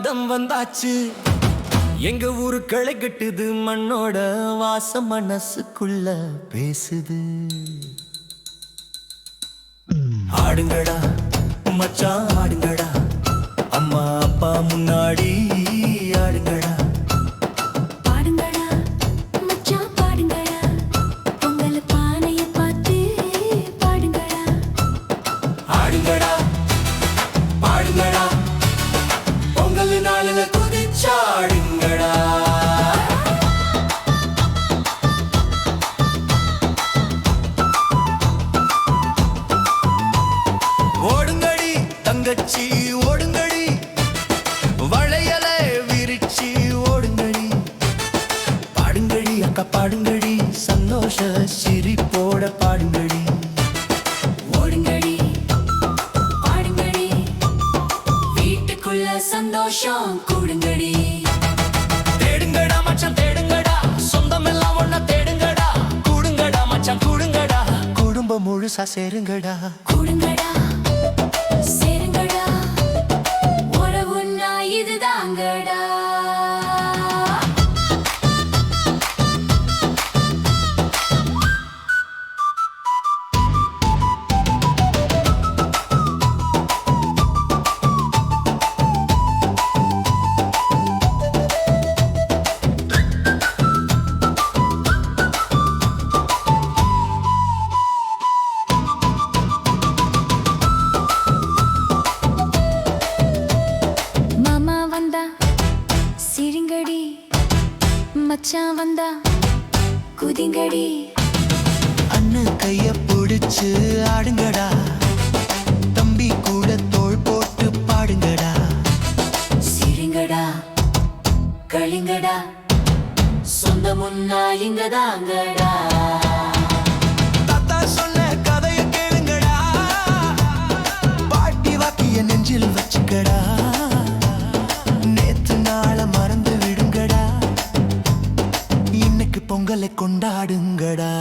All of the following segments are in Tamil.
வந்தாச்சு. எங்க ஊரு களை கட்டுது மண்ணோட வாச மனசுக்குள்ள பேசுது. ஆடுங்கடா மச்சான் ஆடுங்கடா. அம்மா அப்பா முன்னாடி தங்கச்சி ஓடுங்கடி. வளையல விரிச்சி ஓடுங்கடி. பாடுங்கடி அக்கா பாடுங்கடி. சந்தோஷ சிரிப்போட பாடுங்கடி. ஓடுங்கடி பாடுங்கடி. வீட்டுக்குள்ள சந்தோஷம் கூடுங்கடி. தேடுங்கடா மச்சான் தேடுங்கடா. சொந்தம் எல்லாம் ஒண்ணா தேடுங்கடா. கூடுங்கடா மச்சான் கூடுங்கடா. குடும்பம் முழுசா சேருங்கடா. கூடுங்கடா. மச்சான் வந்தா குதிங்கடி. அண்ணன் கைய பிடிச்சு ஆடுங்கடா. தம்பி கூட தோள் போட்டு பாடுங்கடா. சிரிங்கடா களிங்கடா சொந்தமுன்னா இங்கதாங்கடா கொண்டாடுங்கடா.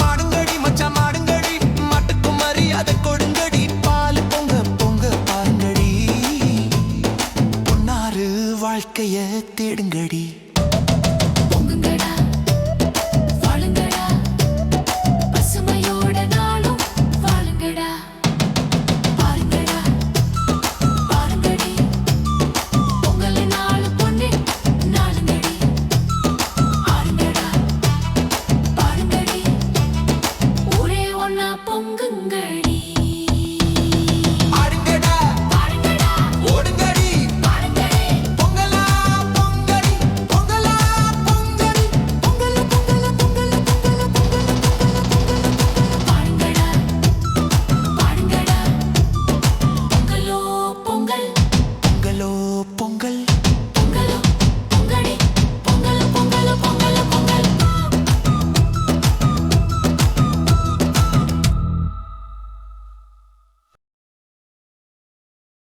மாடுங்கடி மச்சா மாடுங்கடி மாட்டுக்கு மரியாதை கொடுங்கடி. பால் பொங்க பொங்க பாருங்கடி. பொன்னாறு வாழ்க்கைய தேடுங்கடி.